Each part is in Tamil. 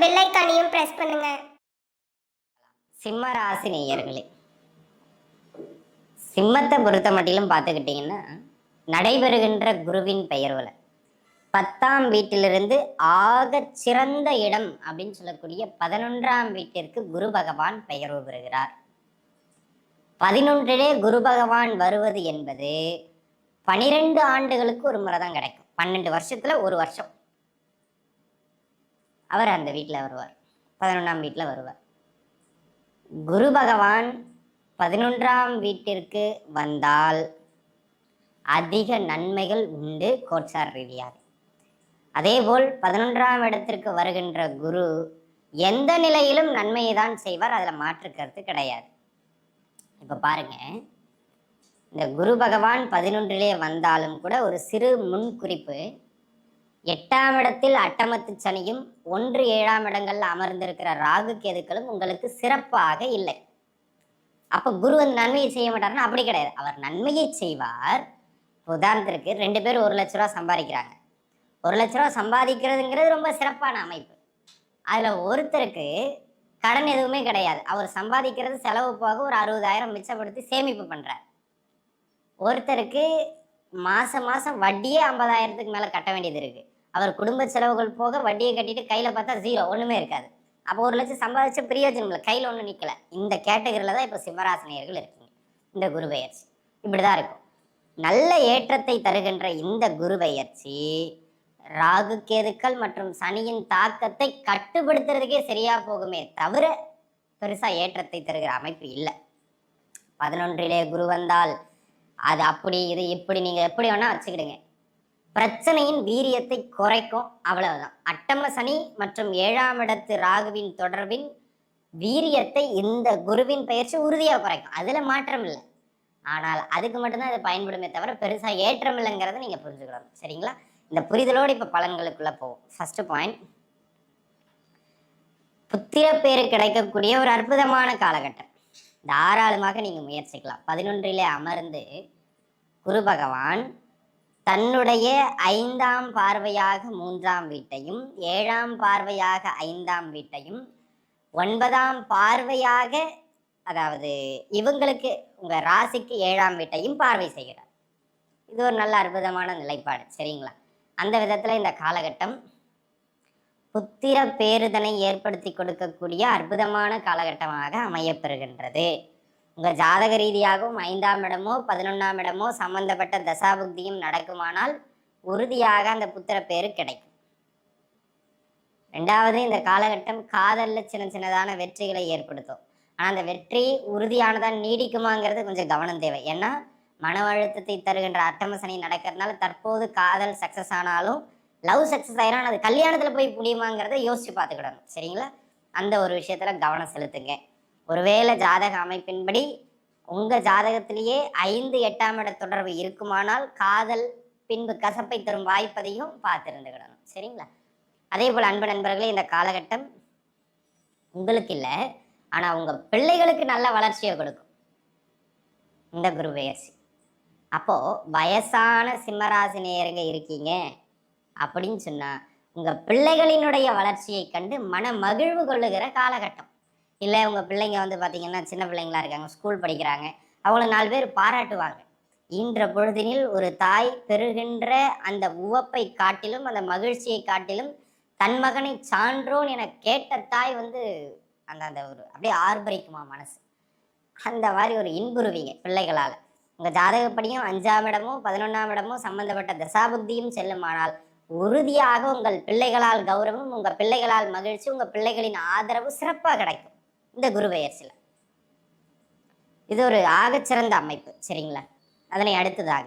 பெல் ஐக்கானையும் பிரஸ் பண்ணுங்க. சிம்ம ராசி நேயர்களே சிம்மத்தை பொறுத்த மட்டிலும் பார்த்துக்கிட்டிங்கன்னா நடைபெறுகின்ற குருவின் பெயர்வில் பத்தாம் வீட்டிலிருந்து ஆக சிறந்த இடம் அப்படின்னு சொல்லக்கூடிய பதினொன்றாம் வீட்டிற்கு குரு பகவான் பெயர்வு பெறுகிறார். பதினொன்றிலே குரு பகவான் வருவது என்பது பனிரெண்டு ஆண்டுகளுக்கு ஒரு முறை தான் கிடைக்கும். பன்னெண்டு வருஷத்துல ஒரு வருஷம். அவர் அந்த வீட்டில் வருவார். பதினொன்றாம் வீட்டில் வருவார். குரு பகவான் பதினொன்றாம் வீட்டிற்கு வந்தால் அதிக நன்மைகள் உண்டு கோட்சார் ரீதியாக. அதேபோல் பதினொன்றாம் இடத்திற்கு வருகின்ற குரு எந்த நிலையிலும் நன்மையை தான் செய்வார் அதில் மாற்று கருத்து கிடையாது. இப்போ பாருங்க இந்த குரு பகவான் பதினொன்றிலே வந்தாலும் கூட ஒரு சிறு முன்குறிப்பு எட்டாம் இடத்தில் அட்டமத்து சனியும் ஒன்று ஏழாம் இடங்கள்ல அமர்ந்திருக்கிற ராகு கேதுக்களும் உங்களுக்கு சிறப்பாக இல்லை. அப்ப குரு வந்து நன்மையை செய்ய மாட்டாருன்னா அப்படி கிடையாது. அவர் நன்மையை செய்வார். உதாரணத்திற்கு ரெண்டு பேரும் ஒரு லட்ச ரூபா சம்பாதிக்கிறாங்க. ஒரு லட்ச ரூபா சம்பாதிக்கிறதுங்கிறது ரொம்ப சிறப்பான அமைப்பு. அதுல ஒருத்தருக்கு கடன் எதுவுமே கிடையாது. அவர் சம்பாதிக்கிறது செலவு போக ஒரு அறுபதாயிரம் மிச்சப்படுத்தி சேமிப்பு பண்றார். ஒருத்தருக்கு மாசம் மாசம் வட்டியே ஐம்பதாயிரத்துக்கு மேல கட்ட வேண்டியது இருக்கு. அவர் குடும்ப செலவுகள் போக வட்டியை கட்டிட்டு கையில பார்த்தா ஜீரோ ஒண்ணுமே இருக்காது. அப்போ ஒரு லட்சம் சம்பாதிச்ச பிரியோஜனம் இல்லை கையில் ஒன்றும் நிற்கல இந்த கேட்டகரியில் தான் இப்போ சிம்மராசினியர்கள் இருக்கீங்க. இந்த குரு பெயர்ச்சி. இப்படிதான் இருக்கும். நல்ல ஏற்றத்தை தருகின்ற இந்த குரு பெயர்ச்சி ராகு கேதுக்கள் மற்றும் சனியின் தாக்கத்தை கட்டுப்படுத்துறதுக்கே சரியா போகுமே தவிர பெருசாக ஏற்றத்தை தருகிற அமைப்பு இல்லை. பதினொன்றிலே குரு வந்தால் அது அப்படி இது இப்படி நீங்கள் எப்படி வேணால் வச்சுக்கிடுங்க. பிரச்சனையின் வீரியத்தை குறைக்கும் அவ்வளவுதான். அட்டம சனி மற்றும் ஏழாம் இடத்து ராகுவின் தொடர்பின் வீரியத்தை இந்த குருவின் பயிற்சி உறுதியாக குறைக்கும். அதுல மாற்றம் இல்லை. ஆனால் அதுக்கு மட்டும்தான் இது பயன்படுமே தவிர பெருசாக ஏற்றம் இல்லைங்கிறத நீங்க புரிஞ்சுக்கணும். சரிங்களா? இந்த புரிதலோடு இப்ப பலன்களுக்குள்ள போவோம். ஃபர்ஸ்ட் பாயிண்ட் புத்திர பேரு கிடைக்கக்கூடிய ஒரு அற்புதமான காலகட்டம். தாராளமாக நீங்க முயற்சிக்கலாம். பதினொன்றிலே அமர்ந்து குரு பகவான் தன்னுடைய ஐந்தாம் பார்வையாக மூன்றாம் வீட்டையும் ஏழாம் பார்வையாக ஐந்தாம் வீட்டையும் ஒன்பதாம் பார்வையாக அதாவது இவங்களுக்கு உங்க ராசிக்கு ஏழாம் வீட்டையும் பார்வை செய்கிறார். இது ஒரு நல்ல அற்புதமான நிலைப்பாடு சரிங்களா? அந்த விதத்துல இந்த காலகட்டம் புத்திர பேருதனை ஏற்படுத்தி கொடுக்கக்கூடிய அற்புதமான காலகட்டமாக அமையப்பெறுகின்றது உங்கள் ஜாதக ரீதியாகவும் ஐந்தாம் இடமோ பதினொன்றாம் இடமோ சம்பந்தப்பட்ட தசாபுக்தியும் நடக்குமானால் உறுதியாக அந்த புத்திர பேரு கிடைக்கும். ரெண்டாவது இந்த காலகட்டம் காதலில் சின்ன சின்னதான வெற்றிகளை ஏற்படுத்தும். ஆனால் அந்த வெற்றி உறுதியானதாக நீடிக்குமாங்கிறது கொஞ்சம் கவனம் தேவை. ஏன்னா மன அழுத்தத்தை தருகின்ற அட்டமசனி நடக்கிறதுனால தற்போது காதல் சக்சஸ் ஆனாலும் லவ் சக்ஸஸ் ஆயிரும். அது கல்யாணத்தில் போய் முடியுமாங்கிறத யோசிச்சு பார்த்துக்கிடணும். சரிங்களா? அந்த ஒரு விஷயத்தில் கவனம் செலுத்துங்க. ஒருவேளை ஜாதக அமைப்பின்படி உங்க ஜாதகத்திலேயே ஐந்து எட்டாம் இட தொடர்பு இருக்குமானால் காதல் பின்பு கசப்பை தரும் வாய்ப்பதையும் பார்த்திருந்துக்கிடணும் சரிங்களா? அதே போல் அன்பு நண்பர்களே இந்த காலகட்டம் உங்களுக்கு இல்லை ஆனால் உங்கள் பிள்ளைகளுக்கு நல்ல வளர்ச்சியை கொடுக்கும். இந்த குரு பெயர்ச்சி. அப்போ வயசான சிம்மராசி நேரங்க இருக்கீங்க அப்படின்னு சொன்னா உங்க பிள்ளைகளினுடைய வளர்ச்சியை கண்டு மன மகிழ்வு கொள்ளுகிற காலகட்டம். இல்லை உங்கள் பிள்ளைங்க வந்து பார்த்திங்கன்னா சின்ன பிள்ளைங்களா இருக்காங்க ஸ்கூல் படிக்கிறாங்க. அவங்கள நாலு பேர் பாராட்டுவாங்க. இன்ற பொழுதினில் ஒரு தாய் பெறுகின்ற அந்த உவப்பை காட்டிலும் அந்த மகிழ்ச்சியை காட்டிலும் தன் மகனை சான்றோன் என கேட்ட தாய் வந்து அந்த அந்த ஒரு அப்படியே ஆர்ப்பரிக்குமா மனசு. அந்த மாதிரி ஒரு இன்புருவீங்க பிள்ளைகளால். உங்கள் ஜாதகப்படியும் அஞ்சாம் இடமோ பதினொன்றாம் இடமோ சம்பந்தப்பட்ட தசாபுக்தியும் செல்லுமானால் உறுதியாக உங்கள் பிள்ளைகளால் கௌரவம் உங்கள் பிள்ளைகளால் மகிழ்ச்சி உங்கள் பிள்ளைகளின் ஆதரவு சிறப்பாக கிடைக்கும். இந்த குரு இது ஒரு ஆகச்சிறந்த அமைப்பு சரிங்களா? அதனை அடுத்ததாக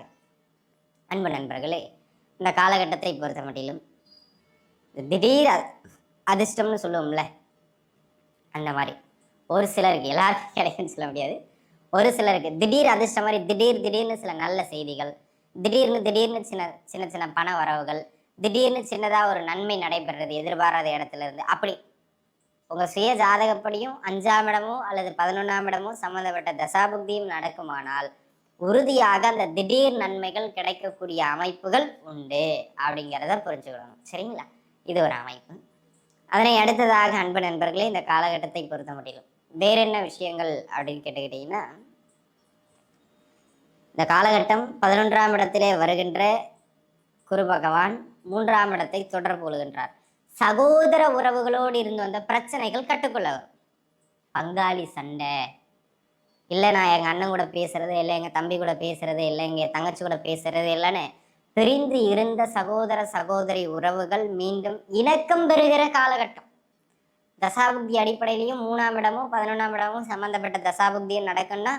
அன்பு நண்பர்களே இந்த காலகட்டத்தை பொறுத்த மட்டிலும் திடீர் அதிர்ஷ்டம்னு சொல்லுவோம்ல அந்த மாதிரி. ஒரு சிலருக்கு எல்லாருக்கும் கிடைக்குன்னு சொல்ல முடியாது. ஒரு சிலருக்கு திடீர் அதிர்ஷ்டம் மாதிரி திடீர் திடீர்னு சில நல்ல செய்திகள் திடீர்னு திடீர்னு சின்ன சின்ன சின்ன பண வரவுகள் திடீர்னு சின்னதாக ஒரு நன்மை நடைபெறுறது எதிர்பாராத இடத்துல இருந்து அப்படி உங்கள் சுய ஜாதகப்படியும் அஞ்சாம் இடமோ அல்லது பதினொன்றாம் இடமோ சம்மந்தப்பட்ட தசாபுக்தியும் நடக்குமானால் உறுதியாக அந்த திடீர் நன்மைகள் கிடைக்கக்கூடிய அமைப்புகள் உண்டு அப்படிங்கிறத புரிஞ்சுக்கணும். சரிங்களா? இது ஒரு அமைப்பு. அதனை அடுத்ததாக அன்பு நண்பர்களே இந்த காலகட்டத்தை பொறுத்த முடியும் வேற என்ன விஷயங்கள் அப்படின்னு கேட்டுக்கிட்டீங்கன்னா இந்த காலகட்டம் பதினொன்றாம் இடத்திலே வருகின்ற குரு பகவான் மூன்றாம் இடத்தை தொடர்பு கொள்கின்றார். சகோதர உறவுகளோடு இருந்து வந்த பிரச்சனைகள் கட்டுக்குள்ள வரும் பங்காளி சண்டை. இல்லை நான் எங்கள் அண்ணன் கூட பேசுறது இல்லை எங்கள் தம்பி கூட பேசுறது இல்லை எங்கள் தங்கச்சி கூட பேசுறது இல்லைன்னு பிரிந்து இருந்த சகோதர சகோதரி உறவுகள் மீண்டும் இணக்கம் பெறுகிற காலகட்டம். தசாபுக்தி அடிப்படையிலையும் மூணாம் இடமும் பதினொன்றாம் இடமும் சம்பந்தப்பட்ட தசாபுக்தியும் நடக்கும்னா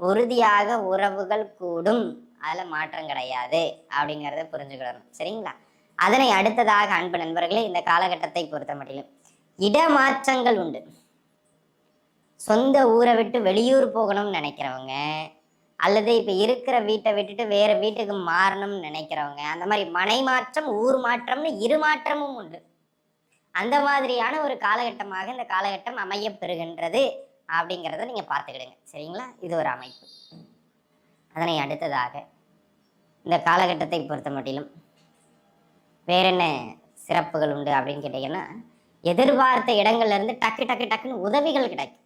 உறுதியாக உறவுகள் கூடும். அதில் மாற்றம் கிடையாது அப்படிங்கிறத புரிஞ்சுக்கிடணும். சரிங்களா? அதனை அடுத்ததாக அன்பு நண்பர்களே இந்த காலகட்டத்தை பொறுத்த முடியும் இடமாற்றங்கள் உண்டு. சொந்த ஊரை விட்டு வெளியூர் போகணும்னு நினைக்கிறவங்க அல்லது இப்போ இருக்கிற வீட்டை விட்டுட்டு வேற வீட்டுக்கு மாறணும்னு நினைக்கிறவங்க அந்த மாதிரி மனை மாற்றம் ஊர் மாற்றம்னு இரு மாற்றமும் உண்டு. அந்த மாதிரியான ஒரு காலகட்டமாக இந்த காலகட்டம் அமைய பெறுகின்றது அப்படிங்கிறத நீங்கள் பார்த்துக்கிடுங்க. சரிங்களா? இது ஒரு அமைப்பு. அதனை அடுத்ததாக இந்த காலகட்டத்தை பொறுத்த மட்டிலும் வேற என்ன சிறப்புகள் உண்டு அப்படின்னு கேட்டிங்கன்னா எதிர்பார்த்த இடங்கள்ல இருந்து டக்கு டக்கு டக்குன்னு உதவிகள் கிடைக்கும்.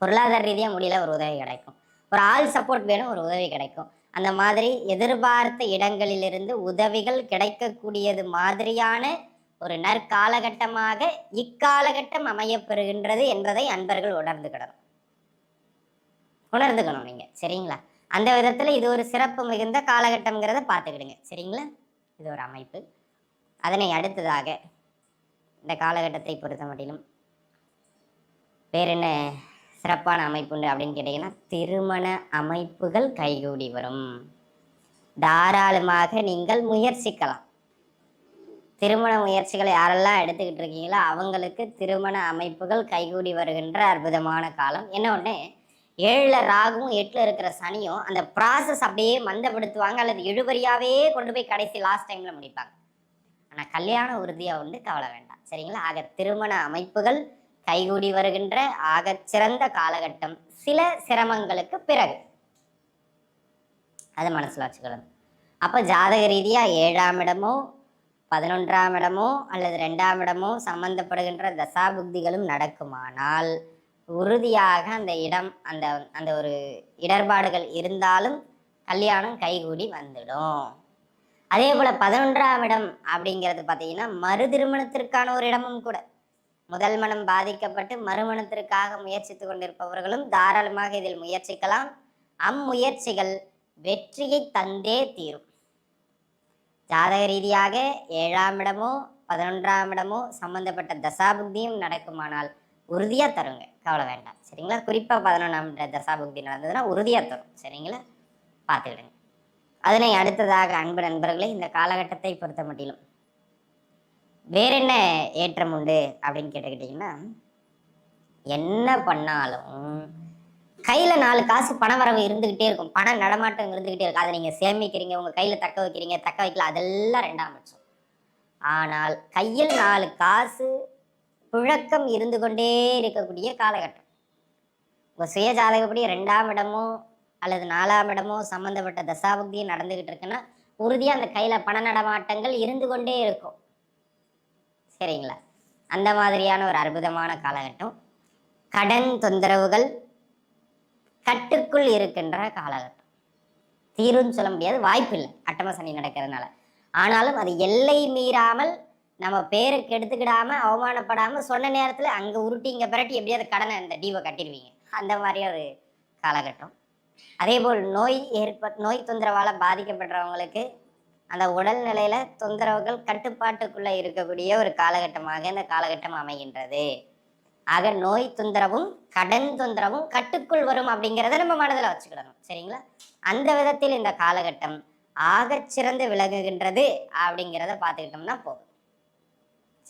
பொருளாதார ரீதியாக முடியல ஒரு உதவி கிடைக்கும். ஒரு ஆள் சப்போர்ட் வேணும் ஒரு உதவி கிடைக்கும். அந்த மாதிரி எதிர்பார்த்த இடங்களிலிருந்து உதவிகள் கிடைக்கக்கூடியது மாதிரியான ஒரு நற்காலகட்டமாக இக்காலகட்டம் அமையப்பெறுகின்றது என்பதை அன்பர்கள் உணர்ந்துக்கிடணும் உணர்ந்துக்கணும் நீங்கள் சரிங்களா? அந்த விதத்தில் இது ஒரு சிறப்பு மிகுந்த காலகட்டம்ங்கிறத பார்த்துக்கிடுங்க. சரிங்களா? இது ஒரு அமைப்பு. அதனை அடுத்ததாக இந்த காலகட்டத்தை பொறுத்த மட்டிலும் வேறு என்ன சிறப்பான அமைப்பு அப்படின்னு கேட்டிங்கன்னா திருமண அமைப்புகள் கைகூடி வரும். தாராளமாக நீங்கள் முயற்சிக்கலாம். திருமண முயற்சிகளை யாரெல்லாம் எடுத்துக்கிட்டு இருக்கீங்களோ அவங்களுக்கு திருமண அமைப்புகள் கைகூடி வருகின்ற அற்புதமான காலம். என்ன ஒன்று ஏழில் ராகுவும் எட்டில் இருக்கிற சனியும் அந்த ப்ராசஸ் அப்படியே மந்தப்படுத்துவாங்க. அல்லது இழுபறியாகவே கொண்டு போய் கடைசி லாஸ்ட் டைமில் முடிப்பாங்க. ஆனால் கல்யாண உறுதியாக உண்டு கவலை வேண்டாம். சரிங்களா? ஆக திருமண அமைப்புகள் கைகூடி வருகின்ற ஆக சிறந்த காலகட்டம் சில சிரமங்களுக்கு பிறகு. அதை மனசில் வச்சுக்கணும். அப்போ ஜாதக ரீதியாக ஏழாம் இடமோ பதினொன்றாம் இடமோ அல்லது ரெண்டாம் இடமோ சம்பந்தப்படுகின்ற தசாபுக்திகளும் நடக்குமானால் உறுதியாக அந்த இடம் அந்த அந்த ஒரு இடர்பாடுகள் இருந்தாலும் கல்யாணம் கைகூடி வந்துடும். அதே போல் பதினொன்றாம் இடம் அப்படிங்கிறது பார்த்தீங்கன்னா மறு திருமணத்திற்கான ஒரு இடமும் கூட. முதல் மனம் பாதிக்கப்பட்டு மறுமணத்திற்காக முயற்சித்து கொண்டிருப்பவர்களும் தாராளமாக இதில் முயற்சிக்கலாம். அம்முயற்சிகள் வெற்றியை தந்தே தீரும். ஜாதக ரீதியாக ஏழாம் இடமோ பதினொன்றாம் இடமோ சம்பந்தப்பட்ட தசாபுக்தியும் நடக்குமானால் உறுதியாக தருங்க. கவலை வேண்டாம். சரிங்களா? குறிப்பாக பதினொன்றாம் தசா தசாபுக்தி நடந்ததுன்னா உறுதியாக தரும். சரிங்களா? பார்த்துக்கிடுங்க. அதனை அடுத்ததாக அன்பு நண்பர்களே இந்த காலகட்டத்தை பொறுத்த மட்டிலும் வேற என்ன ஏற்றம் உண்டு அப்படின்னு கேட்டுக்கிட்டிங்கன்னா என்ன பண்ணாலும் கையில் நாலு காசு பண வரவு இருந்துக்கிட்டே இருக்கும். பண நடமாட்டம் இருந்துக்கிட்டே இருக்கும். அதை நீங்கள் சேமிக்கிறீங்க உங்கள் கையில் தக்க வைக்கிறீங்க தக்க வைக்கல அதெல்லாம் ரெண்டாம் பட்சம். ஆனால் கையில் நாலு காசு புழக்கம் இருந்து கொண்டே இருக்கக்கூடிய காலகட்டம். உங்கள் சுய ஜாதகப்படி ரெண்டாம் இடமோ அல்லது நாலாம் இடமோ சம்மந்தப்பட்ட தசாபக்தியும் நடந்துக்கிட்டு இருக்குன்னா உறுதியாக அந்த கையில் பண நடமாட்டங்கள் இருந்து கொண்டே இருக்கும். சரிங்களா? அந்த மாதிரியான ஒரு அற்புதமான காலகட்டம். கடன் தொந்தரவுகள் கட்டுக்குள் இருக்கின்ற காலகட்டம். தீருன்னு சொல்ல முடியாது வாய்ப்பு இல்லை அட்டம சனி நடக்கிறதுனால. ஆனாலும் அது எல்லை மீறாமல் நம்ம பேருக்கு எடுத்துக்கிடாம அவமானப்படாம சொன்ன நேரத்துல அங்க உருட்டி இங்க பிரட்டி எப்படியாவது கடனை இந்த டீவை கட்டிடுவீங்க. அந்த மாதிரி ஒரு காலகட்டம். அதே போல் நோய் ஏற்ப நோய் தொந்தரவால பாதிக்கப்படுறவங்களுக்கு அந்த உடல்நிலையில தொந்தரவுகள் கட்டுப்பாட்டுக்குள்ள இருக்கக்கூடிய ஒரு காலகட்டமாக இந்த காலகட்டம் அமைகின்றது. ஆக நோய் தொந்தரவும் கடன் தொந்தரவும் கட்டுக்குள் வரும் அப்படிங்கிறத நம்ம மனதில் வச்சுக்கிடணும். சரிங்களா? அந்த விதத்தில் இந்த காலகட்டம் ஆகச்சிறந்து சிறந்து அப்படிங்கிறத பார்த்துக்கிட்டோம்னா போதும்.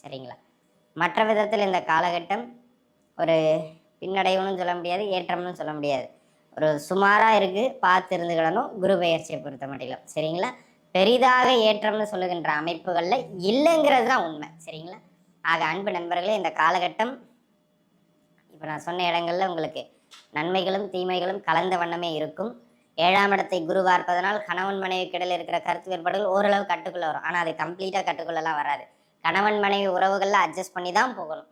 சரிங்களா? மற்ற விதத்தில் இந்த காலகட்டம் ஒரு பின்னடைவுன்னு சொல்ல முடியாது ஏற்றம்னு சொல்ல முடியாது. ஒரு சுமாராக இருக்குது பார்த்து இருந்துக்கிடணும் குரு பெயர்ச்சியை பொறுத்த மட்டும் சரிங்களா? பெரிதாக ஏற்றம்னு சொல்லுகின்ற அமைப்புகளில் இல்லைங்கிறது தான் உண்மை. சரிங்களா? ஆக அன்பு நண்பர்களே இந்த காலகட்டம் இப்போ நான் சொன்ன இடங்களில் உங்களுக்கு நன்மைகளும் தீமைகளும் கலந்த வண்ணமே இருக்கும். ஏழாம் இடத்தை குரு பார்ப்பதனால் கணவன் மனைவி கிடையில் இருக்கிற கருத்து வேறுபாடுகள் ஓரளவு கட்டுக்குள்ள வரும். ஆனால் அது கம்ப்ளீட்டாக கட்டுக்குள்ளெல்லாம் வராது. கணவன் மனைவி உறவுகளில் அட்ஜஸ்ட் பண்ணி தான் போகணும்.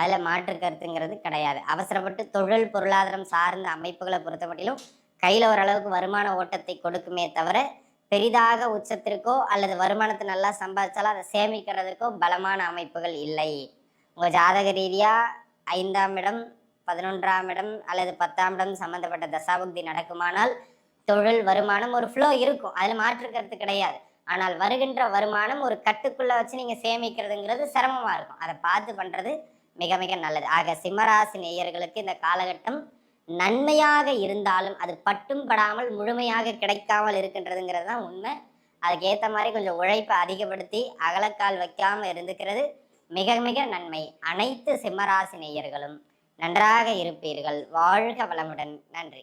அதில் மாற்று கருத்துங்கிறது கிடையாது. அவசரப்பட்டு தொழில் பொருளாதாரம் சார்ந்த அமைப்புகளை பொறுத்த மட்டிலும் கையில் ஓரளவுக்கு வருமான ஓட்டத்தை கொடுக்குமே தவிர பெரிதாக உச்சத்திற்கோ அல்லது வருமானத்தை நல்லா சம்பாதிச்சாலும் அதை சேமிக்கிறதுக்கோ பலமான அமைப்புகள் இல்லை. உங்கள் ஜாதக ரீதியாக ஐந்தாம் இடம் பதினொன்றாம் இடம் அல்லது பத்தாம் இடம் சம்பந்தப்பட்ட தசாபக்தி நடக்குமானால் தொழில் வருமானம் ஒரு ஃப்ளோ இருக்கும். அதில் மாற்று கருத்து கிடையாது. ஆனால் வருகின்ற வருமானம் ஒரு கட்டுக்குள்ளே வச்சு நீங்கள் சேமிக்கிறதுங்கிறது சிரமமாக இருக்கும். அதை பார்த்து பண்ணுறது மிக மிக நல்லது. ஆக சிம்மராசி நேயர்களுக்கு இந்த காலகட்டம் நன்மையாக இருந்தாலும் அது பட்டும் படாமல் முழுமையாக கிடைக்காமல் இருக்கின்றதுங்கிறது தான் உண்மை. அதுக்கேற்ற மாதிரி கொஞ்சம் உழைப்பை அதிகப்படுத்தி அகலக்கால் வைக்காமல் இருந்துக்கிறது மிக மிக நன்மை. அனைத்து சிம்மராசி நேயர்களும் நன்றாக இருப்பீர்கள். வாழ்க வளமுடன். நன்றி.